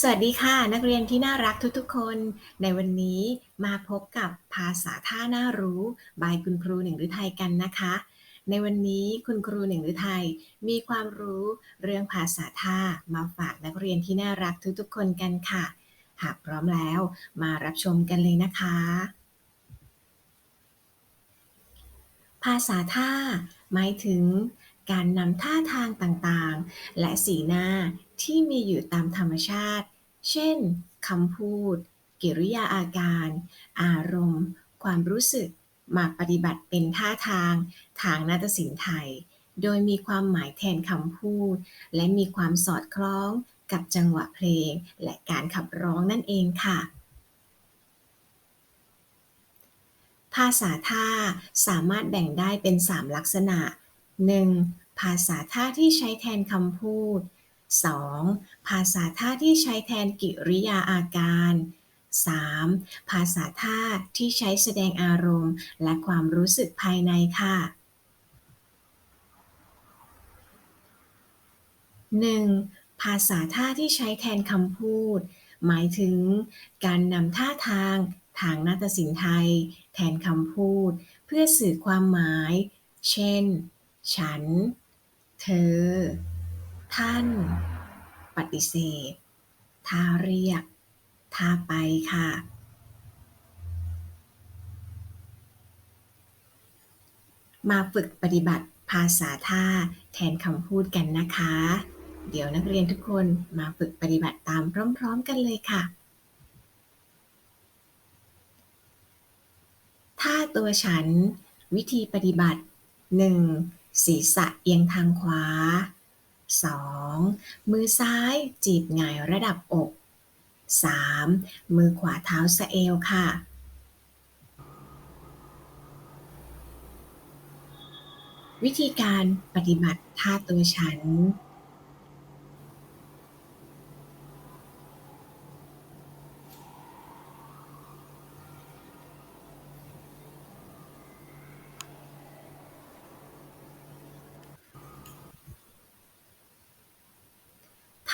สวัสดีค่ะ นักเรียนที่น่ารักทุกๆ คน ในวันนี้มาพบกับภาษาท่าน่ารู้บายคุณครูหนึ่งฤทัยกันนะคะ ในวันนี้คุณครูหนึ่งฤทัยมีความรู้เรื่องภาษาท่ามาฝากนักเรียนที่น่ารักทุกๆ คนกันค่ะ หากพร้อมแล้วมารับชมกันเลยนะคะ ภาษาท่าหมายถึงการนำท่าทางต่างๆ และสีหน้า ที่มีอยู่ตามธรรมชาติ เช่นคำพูด กิริยาอาการ อารมณ์ ความรู้สึกมาปฏิบัติเป็นท่าทาง ทางนาฏศิลป์ไทย โดยมีความหมายแทนคำพูด และมีความสอดคล้องกับจังหวะเพลง และการขับร้องนั่นเองค่ะภาษาท่าสามารถแบ่งได้เป็น 3 ลักษณะ 1. ภาษาท่าที่ใช้แทนคำพูด 2. ภาษาท่าที่ใช้แทนกิริยาอาการ 3. ภาษาท่าที่ใช้แสดงอารมณ์ และความรู้สึกภายในค่ะ 1. ภาษาท่าที่ใช้แทนคำพูด หมายถึง การนำท่าทาง ทางนาฏศิลป์ไทย แทนคำพูด เพื่อสื่อความหมาย เช่น ฉัน เธอ ท่าน ปฏิเสธท่าเรียกท่าไปค่ะ มาฝึกปฏิบัติภาษาท่าแทนคำพูดกันนะคะ เดี๋ยวนักเรียนทุกคนมาฝึกปฏิบัติตามพร้อม ๆ กันเลยค่ะท่าตัวฉัน วิธีปฏิบัติ 1. ศีรษะเอียงทางขวา 2. มือซ้ายจีบหงายระดับอก 3. มือขวาเท้าสะเอวค่ะ วิธีการปฏิบัติท่าตัวฉัน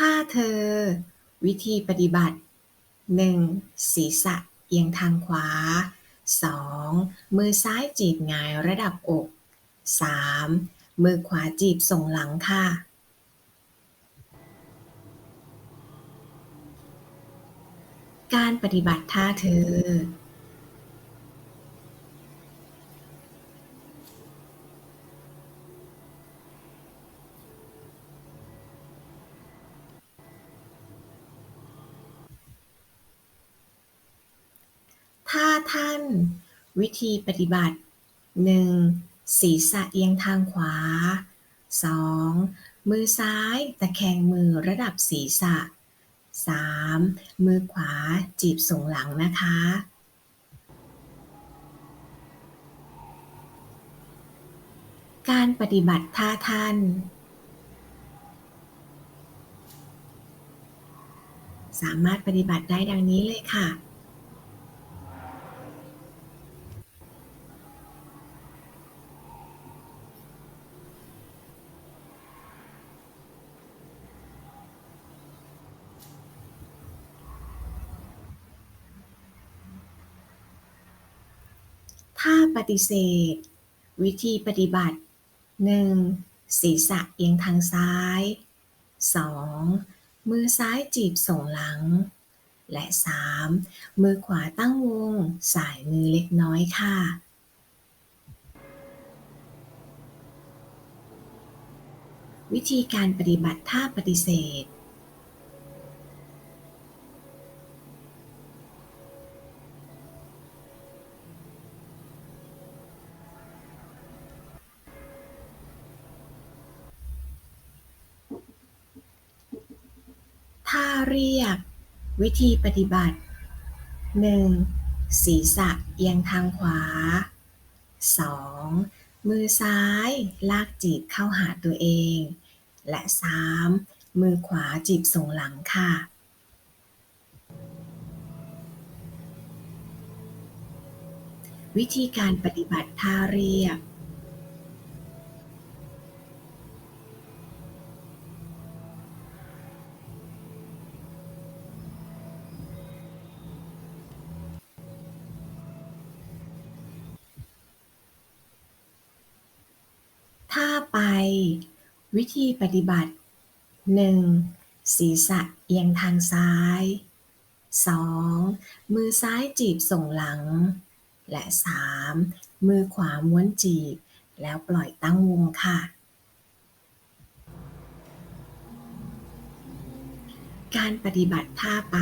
ท่าเธอ วิธีปฏิบัติ 1. ศีรษะเอียงทางขวา 2. มือซ้ายจีบงายระดับอก 3. มือขวาจีบส่งหลังค่ะ การปฏิบัติท่าเธอ ท่าท่าน วิธีปฏิบัติ 1. ศีรษะเอียงทางขวา 2. มือซ้ายตะแคงมือระดับศีรษะ 3. มือขวาจีบส่งหลังนะคะ การปฏิบัติท่าท่านสามารถปฏิบัติได้ดังนี้เลยค่ะ ท่าปฏิเสธ วิธีปฏิบัติ 1. ศีรษะเอียงทางซ้าย 2. มือซ้ายจีบส่งหลัง และ 3. มือขวาตั้งวง สายมือเล็กน้อยค่ะวิธีการปฏิบัติท่าปฏิเสธ ท่าเรียก วิธีปฏิบัติ 1. ศีรษะเอียงทางขวา 2. มือซ้ายลากจีบเข้าหาตัวเอง และ 3. มือขวาจีบส่งหลังค่ะ วิธีการปฏิบัติท่าเรียก ท่าไป วิธีปฏิบัติ 1. ศีรษะเอียงทางซ้าย 2. มือซ้ายจีบส่งหลัง และ 3. มือขวาม้วนจีบ แล้วปล่อยตั้งวงค่ะ การปฏิบัติท่าไป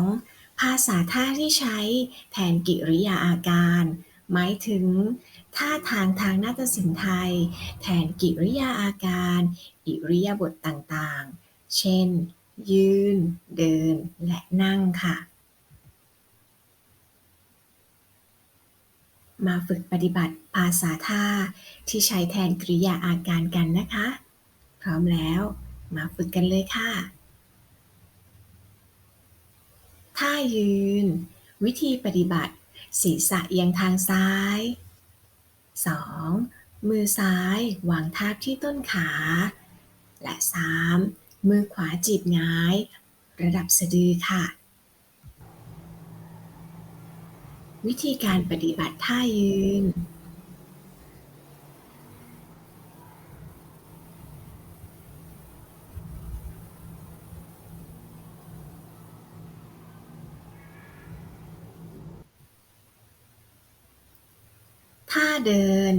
2. ภาษาท่าที่ใช้แทนกิริยาอาการ หมายถึงท่าทางทางนาฏศิลป์ไทย แทนกิริยาอาการ อิริยาบถต่างๆ เช่น ยืน เดิน และนั่งค่ะ มาฝึกปฏิบัติภาษาท่าที่ใช้แทนกริยาอาการกันนะคะ พร้อมแล้ว มาฝึกกันเลยค่ะ ท่ายืน วิธีปฏิบัติ ศีรษะเอียงทางซ้าย 2. มือซ้ายวางทาบที่ต้นขา และ 3. มือขวาจีบหงาย ระดับสะดือค่ะ วิธีการปฏิบัติท่ายืน เดิน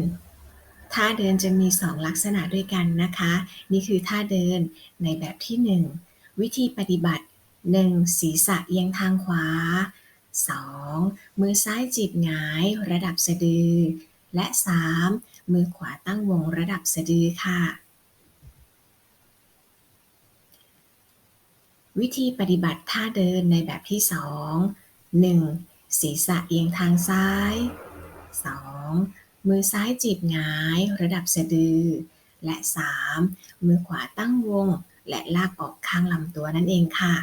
ท่าเดินจะมี 2 ลักษณะด้วยกันนะคะ นี่คือท่าเดินในแบบที่ 1 วิธีปฏิบัติ 1. ศีรษะเอียงทางขวา 2. มือซ้ายจีบหงายระดับสะดือ และ 3. มือขวาตั้งวงระดับสะดือค่ะ วิธีปฏิบัติท่าเดินในแบบที่ 2 1. ศีรษะเอียงทางซ้าย 2. มือซ้ายจีบหงายระดับสะดือ และ 3. มือขวาตั้งวง และลากออกข้างลำตัวนั่นเองค่ะ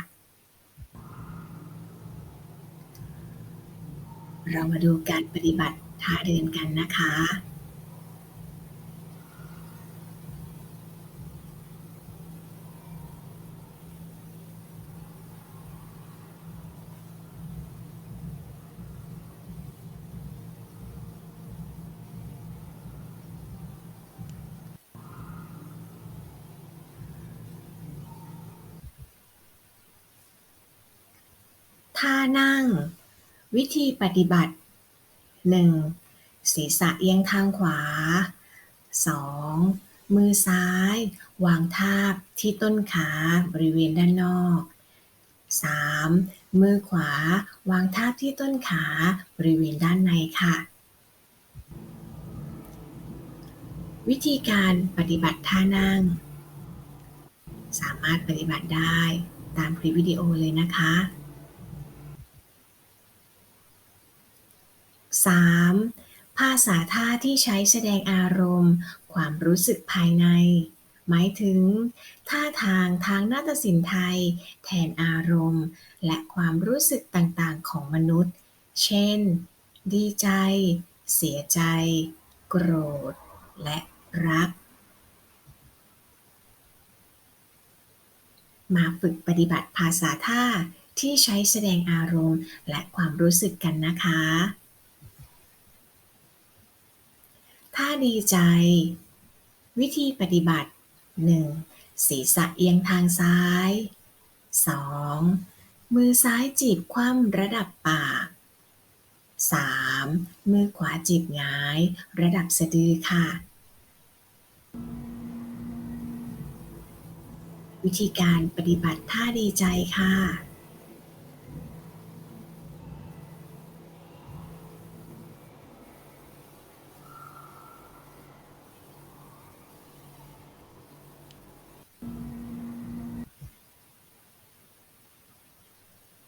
เรามาดูการปฏิบัติท่าเดินกันนะคะ ท่านั่ง วิธีปฏิบัติ 1. ศีรษะเอียงทางขวา 2. มือซ้าย วางทาบที่ต้นขาบริเวณด้านนอก 3. มือขวา วางทาบที่ต้นขาบริเวณด้านในค่ะ วิธีการปฏิบัติท่านั่ง สามารถปฏิบัติได้ตามคลิปวิดีโอเลยนะคะ 3. ภาษาท่าที่ใช้แสดงอารมณ์ ความรู้สึกภายใน หมายถึง ท่าทางทางนาฏศิลป์ไทย แทนอารมณ์ และความรู้สึกต่างๆ ของมนุษย์ เช่น ดีใจ เสียใจ โกรธ และรัก มาฝึกปฏิบัติภาษาท่าที่ใช้แสดงอารมณ์และความรู้สึกกันนะคะ ท่าดีใจ วิธีปฏิบัติ 1. ศีรษะเอียงทางซ้าย 2. มือซ้ายจีบคว่ำระดับปาก 3. มือขวาจีบหงาย ระดับสะดือค่ะ วิธีการปฏิบัติท่าดีใจค่ะ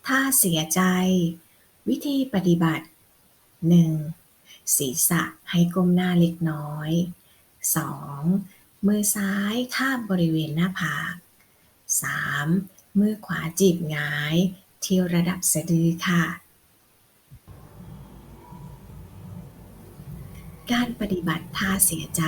ถ้าเสียใจ วิธีปฏิบัติ 1. ศีรษะให้ก้มหน้าเล็กน้อย 2. มือซ้ายทาบบริเวณหน้าผาก 3. มือขวาจีบหงายที่ระดับสะดือค่ะ การปฏิบัติท่าเสียใจ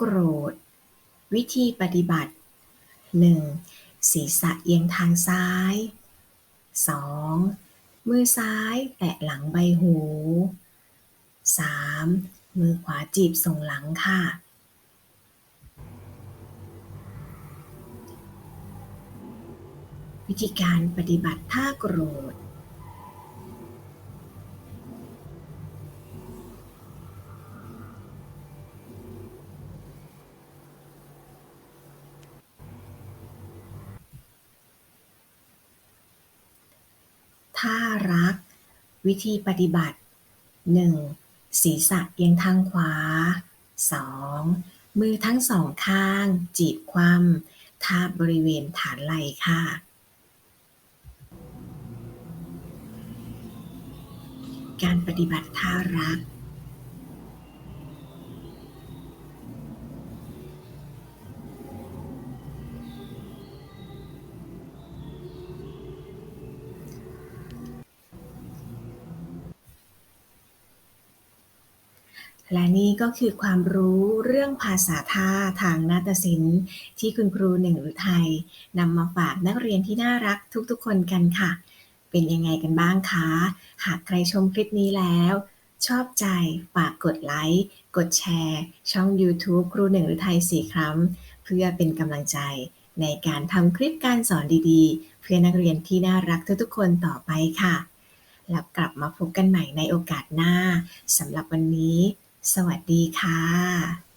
โกรธ วิธีปฏิบัติ 1. ศีรษะเอียงทางซ้าย 2. มือซ้ายแตะหลังใบหู 3. มือขวาจีบส่งหลังค่ะวิธีการปฏิบัติถ้าโกรธ ถ้ารัก วิธีปฏิบัติ 1. ศีรษะเอียงทางขวา 2. มือทั้งสองข้าง จีบคว่ำทาบบริเวณฐานไหล่ค่ะ การปฏิบัติท่ารัก และนี่ก็คือความรู้เรื่องภาษาท่าทางนาฏศิลป์ ที่คุณครูหนึ่งหรือไทยนำมาฝากนักเรียนที่น่ารักทุกๆ คนกันค่ะ เป็นยังไงกันบ้างคะ หากใครชมคลิปนี้แล้ว ชอบใจฝากกดไลค์กดแชร์ ช่อง YouTube ครูหนึ่งหรือไทยสี่ครั้ง เพื่อเป็นกำลังใจ ในการทำคลิปการสอนดีๆ เพื่อนักเรียนที่น่ารักทุกๆคนต่อไปค่ะ แล้วกลับมาพบกันใหม่ในโอกาสหน้าสำหรับวันนี้ สวัสดีค่ะ